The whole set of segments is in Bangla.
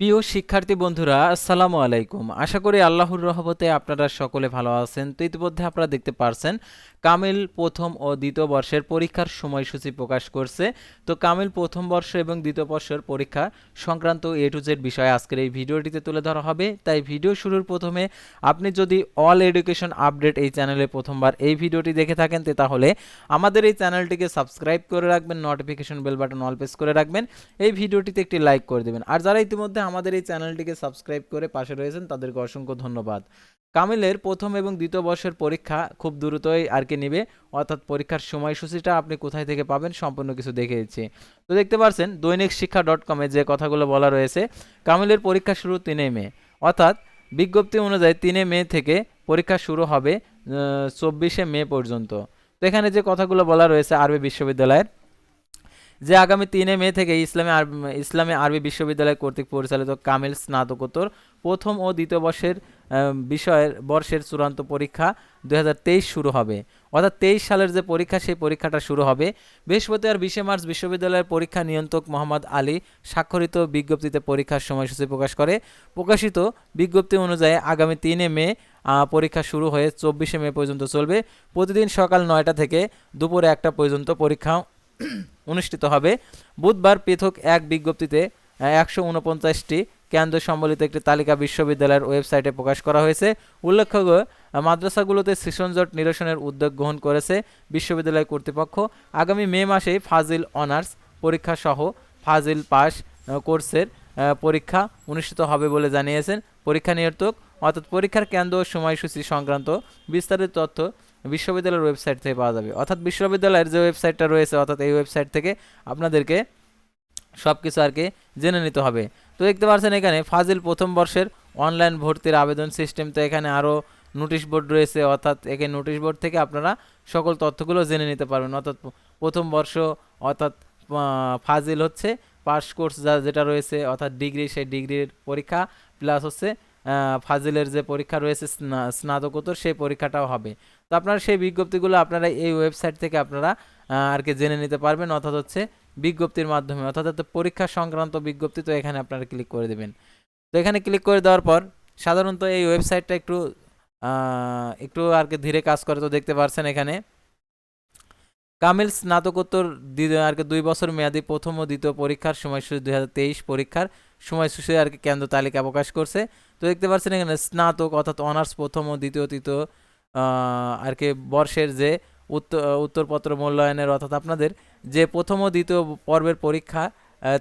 প্রিয় শিক্ষার্থী বন্ধুরা, আসসালামু আলাইকুম। আশা করি আল্লাহর রহমতে আপনারা সকলে ভালো আছেন। তো ইতিমধ্যে আপনারা দেখতে পারছেন, কামিল প্রথম ও দ্বিতীয় বর্ষের পরীক্ষার সময়সূচি প্রকাশ করছে। তো কামিল প্রথম বর্ষ এবং দ্বিতীয় বর্ষের পরীক্ষা সংক্রান্ত এ টু জেড বিষয়ে আজকের এই ভিডিওটিতে তুলে ধরা হবে। তাই ভিডিও শুরুর প্রথমে আপনি যদি অল এডুকেশন আপডেট এই চ্যানেলে প্রথমবার এই ভিডিওটি দেখে থাকেন তাহলে আমাদের এই চ্যানেলটিকে সাবস্ক্রাইব করে রাখবেন notification bell button all press করে রাখবেন। এই ভিডিওটিতে একটি লাইক করে দেবেন। আর যারা ইতিমধ্যে আমাদের এই চ্যানেলটিকে সাবস্ক্রাইব করে পাশে রয়েছেন, তাদেরকে অসংখ্য ধন্যবাদ। কামিলের প্রথম এবং দ্বিতীয় বর্ষের পরীক্ষা খুব দ্রুতই আর কি নেবে, অর্থাৎ পরীক্ষার সময়সূচিটা আপনি কোথায় থেকে পাবেন সম্পূর্ণ কিছু দেখে দিচ্ছি। তো দেখতে পাচ্ছেন দৈনিক শিক্ষা ডট কমে যে কথাগুলো বলা রয়েছে, কামিলের পরীক্ষা শুরু তিনে মে, অর্থাৎ বিজ্ঞপ্তি অনুযায়ী তিনে মে থেকে পরীক্ষা শুরু হবে চব্বিশে মে পর্যন্ত। তো এখানে যে কথাগুলো বলা রয়েছে আরবি বিশ্ববিদ্যালয়ের যে আগামী তিনে মে থেকে ইসলামী ইসলামী আরবি বিশ্ববিদ্যালয় কর্তৃক পরিচালিত কামিল স্নাতকোত্তর প্রথম ও দ্বিতীয় বর্ষের বিষয়ের বর্ষের চূড়ান্ত পরীক্ষা দু হাজার তেইশ শুরু হবে। অর্থাৎ তেইশ সালের যে পরীক্ষা, সেই পরীক্ষাটা শুরু হবে। বৃহস্পতিবার বিশে মার্চ বিশ্ববিদ্যালয়ের পরীক্ষা নিয়ন্ত্রক মোহাম্মদ আলী স্বাক্ষরিত বিজ্ঞপ্তিতে পরীক্ষার সময়সূচি প্রকাশ করে। প্রকাশিত বিজ্ঞপ্তি অনুযায়ী আগামী তিনে মে পরীক্ষা শুরু হয়ে চব্বিশে মে পর্যন্ত চলবে। প্রতিদিন সকাল নয়টা থেকে দুপুরে একটা পর্যন্ত পরীক্ষা অনুষ্ঠিত হবে। বুধবার পৃথক এক বিজ্ঞপ্তিতে একশো উনপঞ্চাশটি কেন্দ্র সম্বলিত একটি তালিকা বিশ্ববিদ্যালয়ের ওয়েবসাইটে প্রকাশ করা হয়েছে। উল্লেখ্য মাদ্রাসাগুলোতে জট নিরসনের উদ্যোগ গ্রহণ করেছে বিশ্ববিদ্যালয় কর্তৃপক্ষ। আগামী মে মাসেই ফাজিল অনার্স পরীক্ষা সহ ফাজিল পাস কোর্সের পরীক্ষা অনুষ্ঠিত হবে বলে জানিয়েছেন পরীক্ষা নিয়ন্ত্রক অর্থাৎ পরীক্ষার কেন্দ্র ও সময়সূচি সংক্রান্ত বিস্তারিত তথ্য বিশ্ববিদ্যালয়ের ওয়েবসাইট থেকে পাওয়া যাবে। অর্থাৎ বিশ্ববিদ্যালয়ের যে ওয়েবসাইটটা রয়েছে, অর্থাৎ এই ওয়েবসাইট থেকে আপনাদেরকে সব কিছু আর কি জেনে নিতে হবে। তো দেখতে পাচ্ছেন এখানে, ফাজিল প্রথম বর্ষের অনলাইন ভর্তির আবেদন সিস্টেম তো এখানে আরও নোটিশ বোর্ড রয়েছে। অর্থাৎ এখানে নোটিশ বোর্ড থেকে আপনারা সকল তথ্যগুলো জেনে নিতে পারবেন। অর্থাৎ প্রথম বর্ষ, অর্থাৎ ফাজিল হচ্ছে পাস কোর্স যা যেটা রয়েছে, অর্থাৎ ডিগ্রি সেই ডিগ্রির পরীক্ষা প্লাস হচ্ছে ফাজিলের যে পরীক্ষা রয়েছে স্না- স্নাতকোত্তর, সেই পরীক্ষাটাও হবে। তো আপনারা সেই বিজ্ঞপ্তিগুলো আপনারা এই ওয়েবসাইট থেকে আপনারা আর কি জেনে নিতে পারবেন, অর্থাৎ হচ্ছে বিজ্ঞপ্তির মাধ্যমে, অর্থাৎ পরীক্ষা সংক্রান্ত বিজ্ঞপ্তি তো এখানে আপনারা ক্লিক করে দেবেন। তো এখানে ক্লিক করে দেওয়ার পর, সাধারণত এই ওয়েবসাইটটা একটু একটু আর কি ধীরে কাজ করে তো দেখতে পারছেন এখানে। কামিল স্নাতকোত্তর আর কি দুই বছর মেয়াদি প্রথম ও দ্বিতীয় পরীক্ষার সময়সূচি দুই হাজার তেইশ পরীক্ষার সময়সূচি আর কি কেন্দ্র তালিকা প্রকাশ করছে। তো দেখতে পাচ্ছেন এখানে স্নাতক অর্থাৎ অনার্স প্রথম ও দ্বিতীয় তৃতীয় আর কি বর্ষের যে উত্তর উত্তরপত্র মূল্যায়নের অর্থাৎ আপনাদের যে প্রথম ও দ্বিতীয় পর্বের পরীক্ষা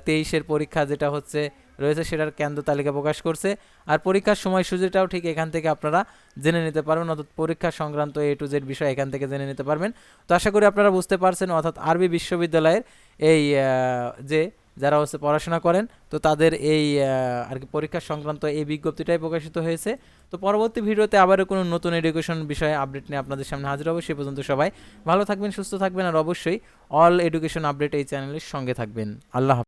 তেইশের পরীক্ষা যেটা হচ্ছে রয়েছে সেটার কেন্দ্র তালিকা প্রকাশ করছে। আর পরীক্ষার সময়সূচিটাও ঠিক এখান থেকে আপনারা জেনে নিতে পারবেন, অর্থাৎ পরীক্ষা সংক্রান্ত এ টু জেড বিষয় এখান থেকে জেনে নিতে পারবেন। তো আশা করি আপনারা বুঝতে পারছেন, অর্থাৎ আরবি বিশ্ববিদ্যালয়ের এই যে যারা হচ্ছে পড়াশোনা করেন, তো তাদের এই আর কি পরীক্ষা সংক্রান্ত এই বিজ্ঞপ্তিটাই প্রকাশিত হয়েছে। তো পরবর্তী ভিডিওতে আবারও কোনো নতুন এডুকেশন বিষয়ে আপডেট নিয়ে আপনাদের সামনে হাজির হবে, সে পর্যন্ত সবাই ভালো থাকবেন, সুস্থ থাকবেন, আর অবশ্যই অল এডুকেশন আপডেট এই চ্যানেলের সঙ্গে থাকবেন। আল্লাহ।